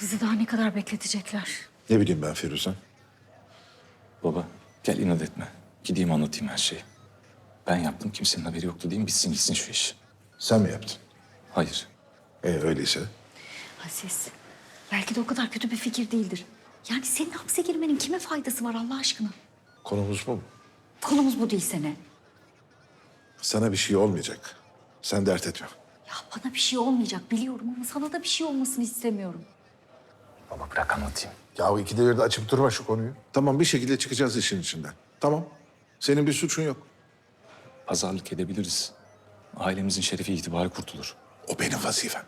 Bizi daha ne kadar bekletecekler? Ne bileyim ben Firuze. Baba gel inat etme. Gideyim anlatayım her şeyi. Ben yaptım kimsenin haberi yoktu diyeyim bitsin gitsin şu iş. Sen mi yaptın? Hayır. E öyleyse. Aziz, belki de o kadar kötü bir fikir değildir. Yani senin hapse girmenin kime faydası var Allah aşkına? Konumuz bu mu? Konumuz bu değil sene. Sana bir şey olmayacak. Sen dert etme. Ya bana bir şey olmayacak biliyorum ama sana da bir şey olmasını istemiyorum. Baba bırak anlatayım. Ya o ikide bir de açıp durma şu konuyu. Tamam bir şekilde çıkacağız işin içinden. Tamam. Senin bir suçun yok. Pazarlık edebiliriz. Ailemizin şerefi itibarı kurtulur. O benim vazifem.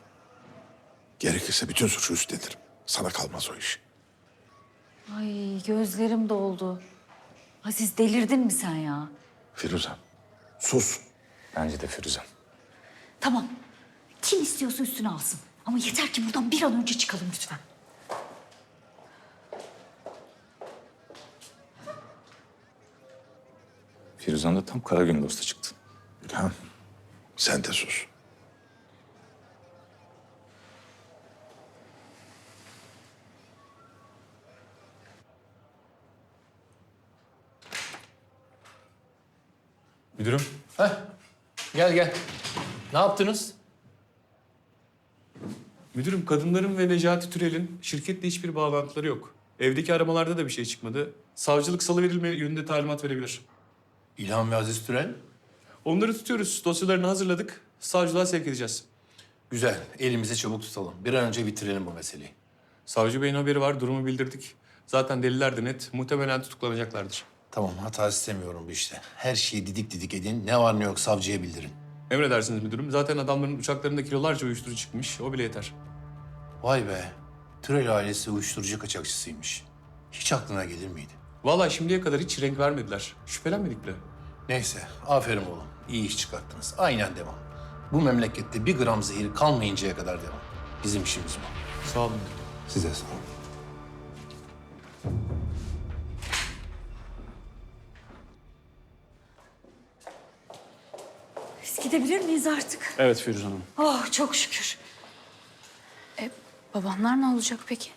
Gerekirse bütün suçu üstlenirim. Sana kalmaz o iş. Ay gözlerim doldu. Aziz delirdin mi sen ya? Firuze, sus. Bence de Firuzem. Tamam. Kim istiyorsa üstüne alsın. Ama yeter ki buradan bir an önce çıkalım lütfen. Firuzem de tam kara gün dostu çıktı. İlhan, sen de sus. Müdürüm. Heh. Gel gel. Ne yaptınız? Müdürüm kadınların ve Necati Türel'in şirketle hiçbir bağlantıları yok. Evdeki aramalarda da bir şey çıkmadı. Savcılık salıverilme yönünde talimat verebilir. İlhan ve Aziz Türel. Onları tutuyoruz. Dosyalarını hazırladık. Savcılığa sevk edeceğiz. Güzel. Elimizi çabuk tutalım. Bir an önce bitirelim bu meseleyi. Savcı Bey'in haberi var. Durumu bildirdik. Zaten deliller de net. Muhtemelen tutuklanacaklardır. Tamam hata istemiyorum bu işte. Her şeyi didik didik edin. Ne var ne yok savcıya bildirin. Emredersiniz müdürüm. Zaten adamların uçaklarında kilolarca uyuşturucu çıkmış. O bile yeter. Vay be. Türel ailesi uyuşturucu kaçakçısıymış. Hiç aklına gelir miydi? Vallahi şimdiye kadar hiç renk vermediler. Şüphelenmedik bile. Neyse. Aferin oğlum. İyi iş çıkarttınız. Aynen devam. Bu memlekette bir gram zehir kalmayıncaya kadar devam. Bizim işimiz bu. Sağ olun. Size sağ olun. Biz gidebilir miyiz artık? Evet Firuze Hanım. Oh çok şükür. Babamlar ne olacak peki?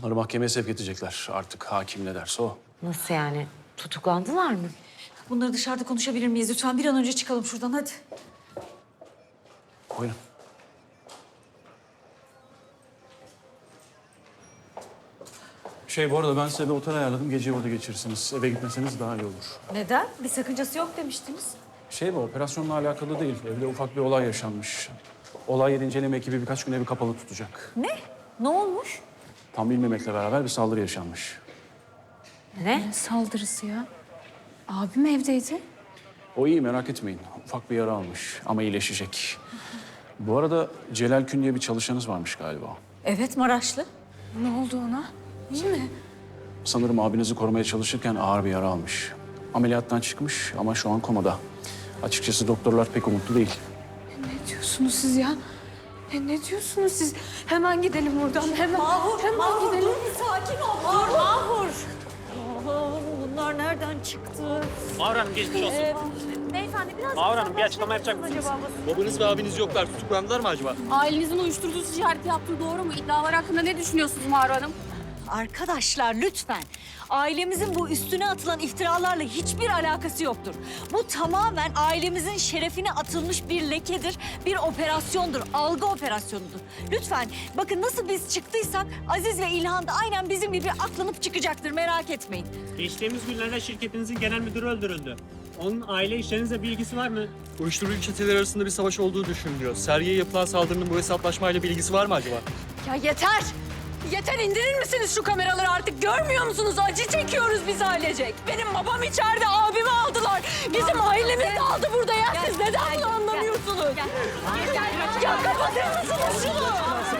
Onları mahkemeye sevk edecekler. Artık hakim ne derse o. Nasıl yani? Tutuklandılar mı? Bunları dışarıda konuşabilir miyiz? Lütfen bir an önce çıkalım şuradan hadi. Buyurun. Şey bu arada ben size bir otel ayarladım. Geceyi orada geçirirsiniz. Eve gitmeseniz daha iyi olur. Neden? Bir sakıncası yok demiştiniz. Şey bu operasyonla alakalı değil. Evde ufak bir olay yaşanmış. Olay yeri inceleme ekibi birkaç gün evi kapalı tutacak. Ne? Ne olmuş? Tam bilmemekle beraber bir saldırı yaşanmış. Ne? Ne saldırısı ya? Abim evdeydi. O iyi merak etmeyin. Ufak bir yara almış ama iyileşecek. Bu arada Celal Kün diye bir çalışanınız varmış galiba. Evet Maraşlı. Ne oldu ona? İyi mi? Sanırım abinizi korumaya çalışırken ağır bir yara almış. Ameliyattan çıkmış ama şu an komada. Açıkçası doktorlar pek umutlu değil. Ne diyorsunuz siz ya? Ne, ne diyorsunuz siz? Hemen gidelim buradan. Hemen, hemen gidelim. Sakin ol. Mahur. Mahur. Bunlar nereden çıktı? Mağur Hanım geçmiş olsun. Beyefendi biraz... Mağur Hanım bir açıklama yapacak mısınız? Babanız ve abiniz yoklar. Tutuklandılar mı acaba? Ailenizin uyuşturucu ticareti yaptığı doğru mu? İddialar hakkında ne düşünüyorsunuz Mağar Hanım? Arkadaşlar lütfen. Ailemizin bu üstüne atılan iftiralarla hiçbir alakası yoktur. Bu tamamen ailemizin şerefine atılmış bir lekedir, bir operasyondur, algı operasyonudur. Lütfen bakın nasıl biz çıktıysak Aziz ve İlhan da aynen bizim gibi aklanıp çıkacaktır merak etmeyin. Geçtiğimiz günlerde şirketinizin genel müdürü öldürüldü. Onun aile işlerinizle bir ilgisi var mı? Uyuşturucu çeteleri arasında bir savaş olduğu düşünülüyor. Sergiye yapılan saldırının bu hesaplaşmayla bir ilgisi var mı acaba? Ya yeter! Yeter indirir misiniz şu kameraları artık? Görmüyor musunuz? Acı çekiyoruz biz ailecek. Benim babam içeride, abimi aldılar. Bizim ailemiz kaldı burada ya. Siz neden bunu anlamıyorsunuz? Ya kapatır mısınız şunu?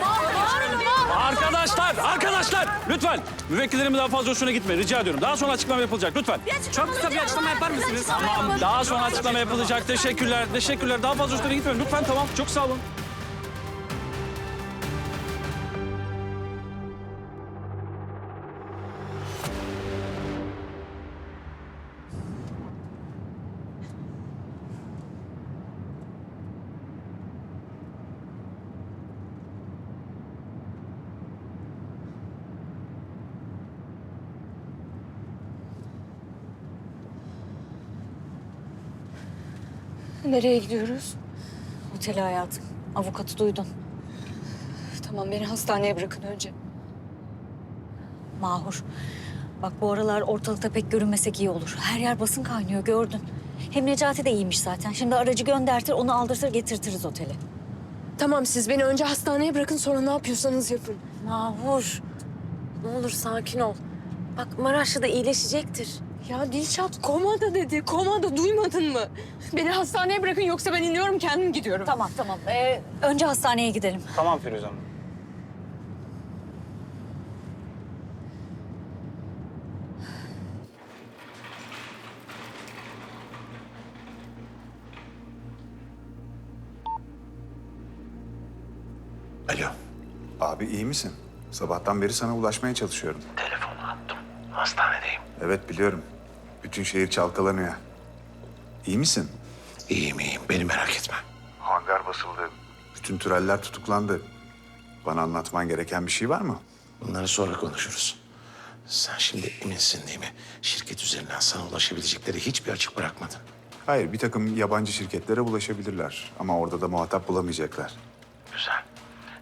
Bağırın ama! Arkadaşlar, arkadaşlar! Lütfen müvekkillerimin daha fazla hoşuna gitmeyin. Rica ediyorum. Daha sonra açıklama yapılacak. Lütfen. Çok kısa bir açıklama yapar mısınız? Tamam, daha sonra açıklama yapılacak. Teşekkürler, teşekkürler. Daha fazla hoşuna gitmeyin. Lütfen tamam. Çok sağ olun. Nereye gidiyoruz? Otele hayatım. Avukatı duydun. Tamam beni hastaneye bırakın önce. Mahur. Bak bu aralar ortalıkta pek görünmesek iyi olur. Her yer basın kaynıyor gördün. Hem Necati de iyiymiş zaten. Şimdi aracı göndertir, onu aldırtır getirtiriz otele. Tamam siz beni önce hastaneye bırakın sonra ne yapıyorsanız yapın. Mahur. Ne olur sakin ol. Bak Maraşlı da iyileşecektir. Ya Dilşat komada dedi. Komada duymadın mı? Beni hastaneye bırakın yoksa ben iniyorum kendim gidiyorum. Tamam tamam. Ee, önce hastaneye gidelim. Tamam Firuze Hanım. Alo. Abi iyi misin? Sabahtan beri sana ulaşmaya çalışıyorum. Telefonu attım. Hastanedeyim. Evet biliyorum. Bütün şehir çalkalanıyor. İyi misin? İyiyim iyiyim. Beni merak etme. Hangar basıldı. Bütün türeller tutuklandı. Bana anlatman gereken bir şey var mı? Bunları sonra konuşuruz. Sen şimdi eminsin değil mi? Şirket üzerinden sana ulaşabilecekleri hiçbir açık bırakmadın. Hayır, bir takım yabancı şirketlere ulaşabilirler. Ama orada da muhatap bulamayacaklar. Güzel.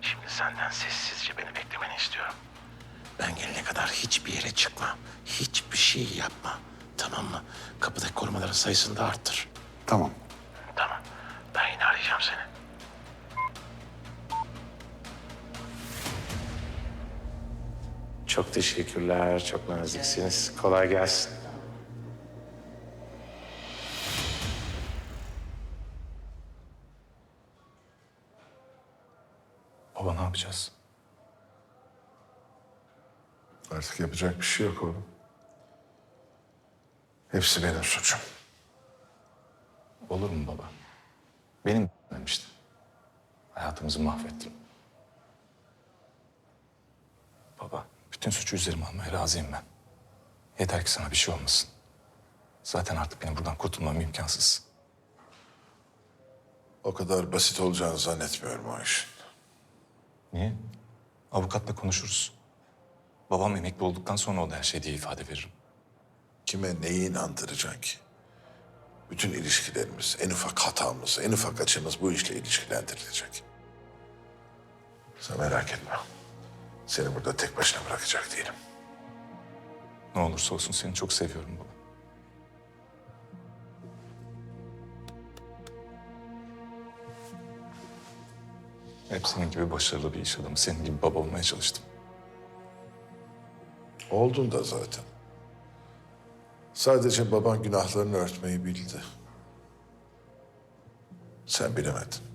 Şimdi senden sessizce beni beklemeni istiyorum. Ben gelene kadar hiçbir yere çıkma. Hiçbir şey yapma. Tamam mı? Kapıdaki korumaların sayısını da arttır. Tamam. Tamam. Ben yine arayacağım seni. Çok teşekkürler. Çok naziksiniz. Kolay gelsin. Baba ne yapacağız? Artık yapacak bir şey yok oğlum. Hepsi benim suçum. Olur mu baba? Benim demişti. Hayatımızı mahvettim. Baba, bütün suçu üzerime almaya razıyım ben. Yeter ki sana bir şey olmasın. Zaten artık benim buradan kurtulmam imkansız. O kadar basit olacağını zannetmiyorum o işin. Niye? Avukatla konuşuruz. Babam emekli olduktan sonra o da her şey diye ifade veririm. Kime neyi inandıracaksın ki? Bütün ilişkilerimiz, en ufak hatamız, en ufak açımız bu işle ilişkilendirilecek. Sen merak etme. Seni burada tek başına bırakacak değilim. Ne olursa olsun seni çok seviyorum baba. Hep senin gibi başarılı bir iş adamı, senin gibi baba olmaya çalıştım. Oldun da zaten. Sadece baban günahlarını örtmeyi bildi. Sen bilemedin.